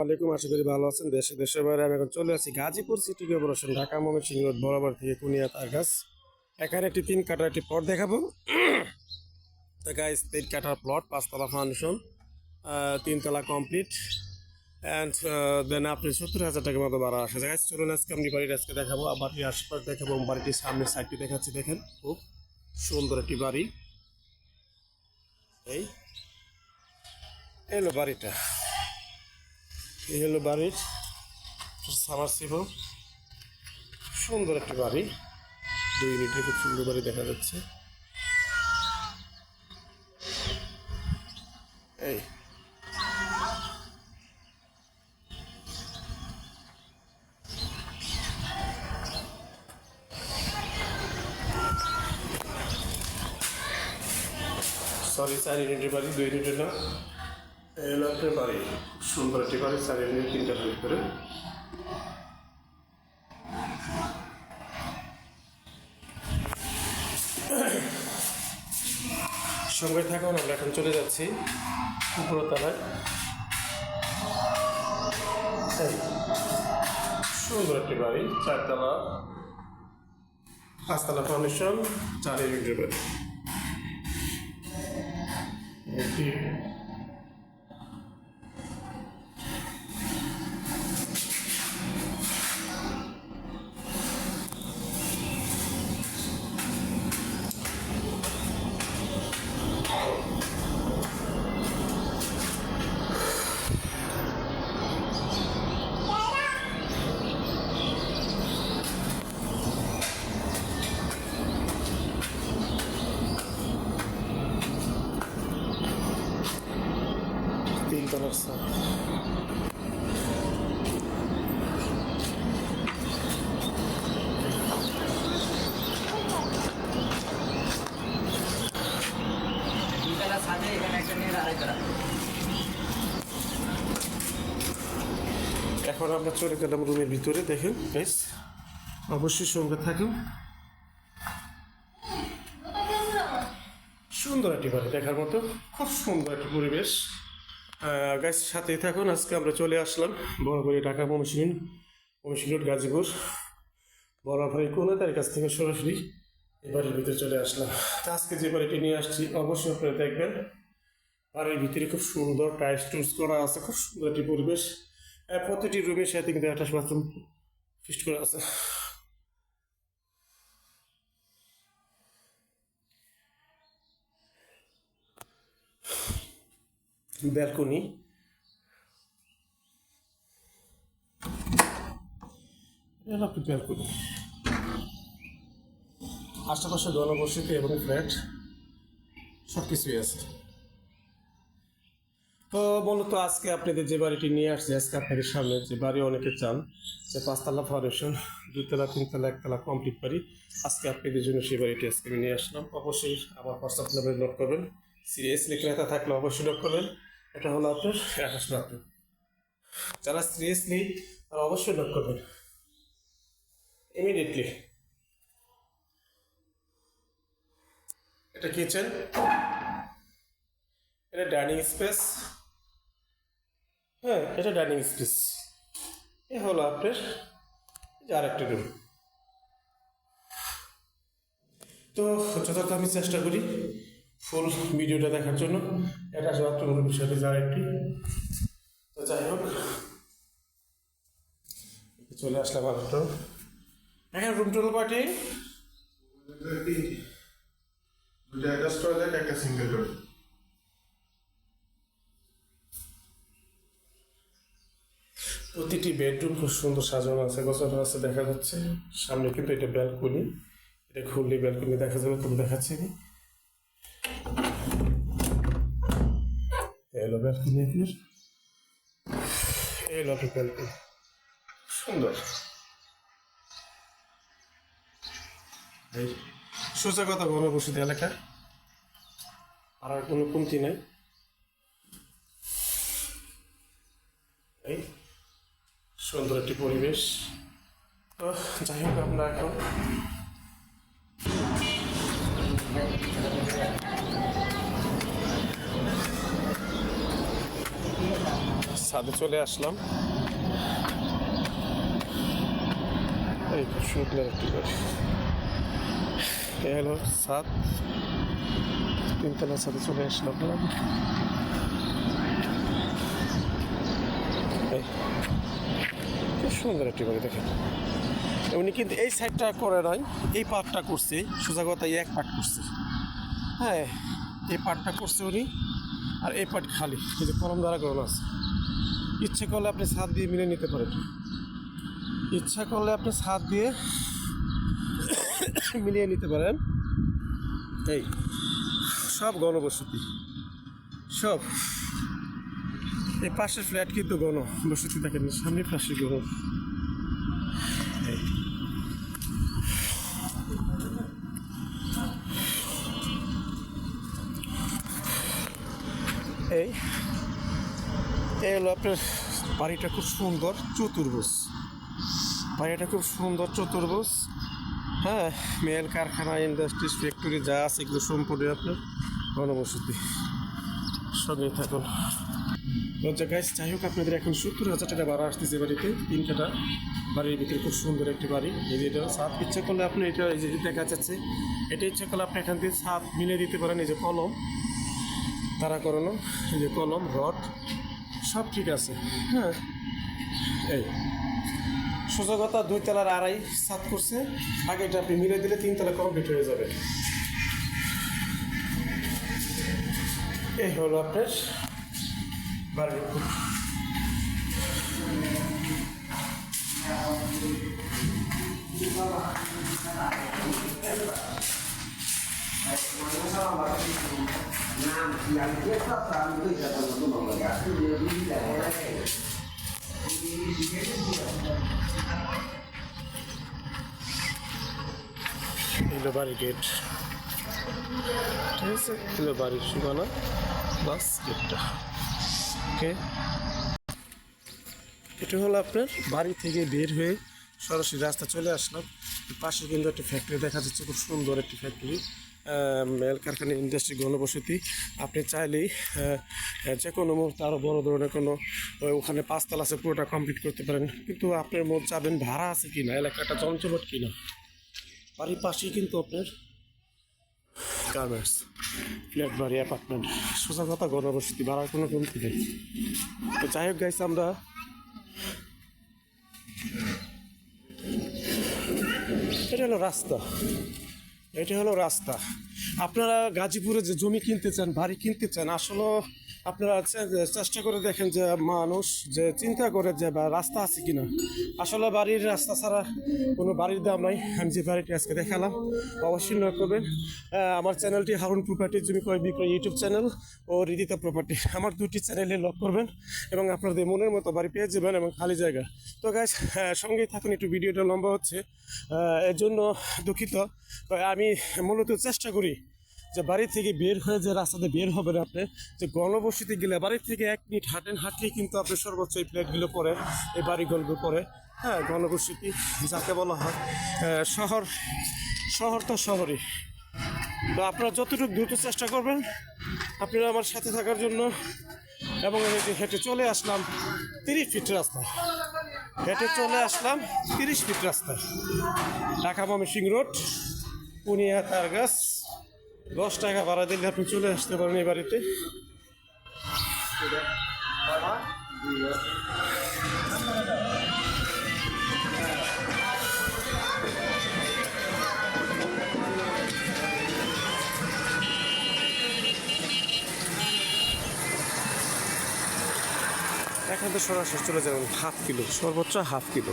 ওয়ালাইকুম আশা করি ভালো আছেন। দেশে দেশের বাইরে আমি এখন চলে আসি Gazipur city corporation, Dhaka Mymensingh road বরাবর থেকে কুনিয়া তার গাছ। এখানে একটি তিন কাটার একটি প্লট দেখাবো। তো গাইস তিন কাটার প্লট পাঁচতলা ফাউন্ডেশন তিনতলা কমপ্লিট অ্যান্ড দেন আপনি সত্তর হাজার টাকার মতো ভাড়া আসে। গাইস চলুন আজকে আমি বাড়ির আজকে দেখাবো। বাড়ির আশেপাশে দেখাবো। বাড়িটির সামনের সাইডটি দেখাচ্ছি, দেখেন। খুব সুন্দর একটি বাড়ি। এই এলো বাড়িটা। এই হলো বাড়ির সামার সামারসিবল সুন্দর একটি বাড়ি। দুই ইউনিটের খুব সুন্দর বাড়ি দেখা যাচ্ছে। এই। সরি চার ইউনিটের বাড়ি, দুই ইউনিটের না। আপনার বাড়ি সুন্দর একটি বাড়ি চার ইউনিট তিনটা বাড়ি করে। সঙ্গে থাকুন আমরা এখন চলে যাচ্ছি উপরতলায়। সুন্দর একটি বাড়ি চারতলা। পাঁচতলা ফাউন্ডেশন চার ইউনিটের বাড়ি একটি তিনতলার সাথ দুইতলা ছাদে এখানে একটা নিয়ে আড়াইতলা এখন আমরা চলে গেলাম রুমের ভিতরে দেখেন। বেশ অবশ্যই সঙ্গে থাকুন। সুন্দর একটি বাড়ি দেখার মতো। খুব সুন্দর একটি পরিবেশ। গাছ সাথেই থাকুন। আজকে আমরা চলে আসলাম বরাবরই ঢাকা ময়মনসিংহ ময়মনসিংহ রোড গাজীপুর। বরাবরই কোনো তার কাছ থেকে সরাসরি এই বাড়ির ভিতরে চলে আসলাম। তো আজকে যে বাড়িটি নিয়ে আসছি অবশ্যই আপনারা দেখবেন। বাড়ির ভিতরে খুব সুন্দর টাইলস টুলস করা আছে। খুব সুন্দর একটি পরিবেশ। প্রতিটি রুমের সাথে কিন্তু অ্যাটাচ বাথরুম ফিস্ট করা আছে। ব্যালকনি। ব্যালকনি। আশেপাশে জনবসতি এবং ফ্ল্যাট সব কিছুই আছে। তো মূলত আজকে আপনাদের যে বাড়িটি নিয়ে আসছে, আজকে আপনাদের সামনে যে বাড়ি অনেকে চান, যে পাঁচতলা ফাউন্ডেশন দুতলা তিনতলা, একতলা কমপ্লিট বাড়ি, আজকে আপনাদের জন্য সেই বাড়িটি আজকে আমি নিয়ে আসলাম। অবশ্যই আমার হোয়াটসঅ্যাপ নাম্বারে নোট করবেন। সিরিয়াসলি ক্রেতা থাকলে অবশ্যই নোট করবেন। এটা হলো আপনার আকাশ বাথরুম যারা সিরিয়াসলি তারা অবশ্যই নোট করবেন। ইমিডিয়েটলি এটা কিচেন এটা ডাইনিং স্পেস হ্যাঁ এটা ডাইনিং স্পেস। এ হলো আপনার আরেকটা রুম তো যথাযথ আমি চেষ্টা করি ফুল ভিডিওটা দেখার জন্য। এটা আপনার রুমের সাথে যার একটি। তো যাই হোক, চলে আসলাম আরেকটা এখানে রুম টোল পার্টি দুটো একটা সিঙ্গেল টয়লেট প্রতিটি বেডরুম খুব সুন্দর সাজানো আছে গোছানো আছে দেখা যাচ্ছে। সামনে কিন্তু এটা ব্যালকনি এটা খুললে ব্যালকনি দেখা যাবে তুমি দেখাচ্ছি আমি। এলো ব্যালকনি আপনার এলো ব্যালকনি সুন্দর। এই সোজা কথা ঘনবসতি এলাকা। আর কোনো কমতি নাই। এই সুন্দর একটি পরিবেশ। তো যাই হোক আমরা এখন ছাদে চলে আসলাম। এই সুন্দর একটি এ হলো ছাদ। তিনতলা ছাদে চলে আসলাম এই খুব সুন্দর একটি বাড়ি, দেখেন। উনি কিন্তু এই সাইডটা করে নয় এই পার্টটা করছে সোজা কথা এক পার্ট করছে। হ্যাঁ এই পার্টটা করছে উনি, আর এই পার্ট খালি কিন্তু কলম দ্বারা করানো আছে। ইচ্ছে করলে আপনি ছাদ দিয়ে মিলে নিতে পারেন। ইচ্ছা করলে আপনি ছাদ দিয়ে মিলিয়ে নিতে পারেন। এই, সব গণবসতি, সব। এই পাশের ফ্ল্যাট কিন্তু গণ। বসতি দেখেন সামনে পাশে গণ। এই। এই হলো আপনার বাড়িটা খুব সুন্দর, চতুর্ভুজ। বাড়িটা খুব সুন্দর, চতুর্ভুজ। হ্যাঁ মেল কারখানা ইন্ডাস্ট্রিজ ফ্যাক্টরি যা আছে এগুলো সম্পূর্ণ আপনার গণবসতি। সঙ্গে থাকুন। লজ্জা গাইস যাই হোক, আপনাদের এখন সত্তর হাজার টাকা ভাড়া আসতেছে বাড়িতে, তিন কাটা বাড়ির ভিতরে খুব সুন্দর একটি বাড়ি। এই যে এটা ছাদ, ইচ্ছা করলে আপনি এটা এই যে দেখা যাচ্ছে, এটা ইচ্ছা করলে আপনি এখান থেকে ছাদ মিলে দিতে পারেন, এই যে কলম, তারা করানো, এই যে কলম, রড, সব ঠিক আছে হ্যাঁ। এই, সোজা দুই তলার আড়াই সাত করছে আগে এটা আপনি মিলে দিলে তিন তলা কমপ্লিট হয়ে যাবে। এই হলো আপনার বাড়ির খুব এগুলো বাড়ির গেট ঠিক আছে এগুলো বাড়ির সীমানা বাস গেটটা ওকে এটা হলো আপনার বাড়ি থেকে বের হয়ে সরাসরি রাস্তা চলে আসলাম। পাশে কিন্তু একটা ফ্যাক্টরি দেখা যাচ্ছে, খুব সুন্দর একটি ফ্যাক্টরি মেল কারখানা ইন্ডাস্ট্রি ঘনবসতি আপনি চাইলেই যে কোনো মুহূর্তে আরও বড় ধরনের কোনো ওখানে পাঁচতলা আছে, পুরোটা কমপ্লিট করতে পারেন। কিন্তু আপনার মধ্যে চাবেন ভাড়া আছে কি না এলাকাটা চঞ্চলট কি না বাড়ির পাশেই কিন্তু আপনার গার্মেন্টস ফ্ল্যাট বাড়ি অ্যাপার্টমেন্ট সোজা কথা গণবসতি ভাড়ার কোনো কমতি নেই। তো যাই হোক গাইছে আমরা এটা হলো রাস্তা। এটা হলো রাস্তা। আপনারা গাজীপুরে যে জমি কিনতে চান, বাড়ি কিনতে চান, আসলে আপনারা চেষ্টা করে দেখেন যে মানুষ যে চিন্তা করে যে বা রাস্তা আছে কিনা। আসলে বাড়ির রাস্তা ছাড়া কোনো বাড়ির দাম নাই। আমি যে বাড়িটি আজকে দেখালাম, অবশ্যই নয় করবেন। আমার চ্যানেলটি হারুন প্রপার্টি জমি ক্রয় বিক্রয় ইউটিউব চ্যানেল ও রিদিতা প্রপার্টি আমার দুটি চ্যানেলে লক করবেন এবং আপনাদের মনের মতো বাড়ি পেয়ে যাবেন এবং খালি জায়গা। তো গাছ সঙ্গেই থাকুন, একটু ভিডিওটা লম্বা হচ্ছে। এর জন্য দুঃখিত। তবে আমি মূলত চেষ্টা করি যে বাড়ি থেকে বের হয়ে যে রাস্তাতে বের হবেন আপনি, যে গণবসতিতে গেলে বাড়ি থেকে এক মিনিট হাঁটেন হাঁটলেই কিন্তু আপনি সর্বোচ্চ এই প্লেটগুলো পড়ে এই বাড়িগুলো পড়ে হ্যাঁ গণবসতি যাকে বলা হয় শহর শহর তো শহরই। তো আপনারা যতটুকু দ্রুত চেষ্টা করবেন, আপনারা আমার সাথে থাকার জন্য এবং যে হেঁটে চলে আসলাম তিরিশ ফিট রাস্তা হেঁটে চলে আসলাম তিরিশ ফিট রাস্তা ঢাকা ময়মনসিং রোড। পুনিয়া তার গাছ। দশ টাকা ভাড়া দিলে আপনি চলে আসতে পারেন এই বাড়িতে। এখান থেকে সরাসরি চলে যাবেন, হাফ কিলো, সর্বোচ্চ হাফ কিলো।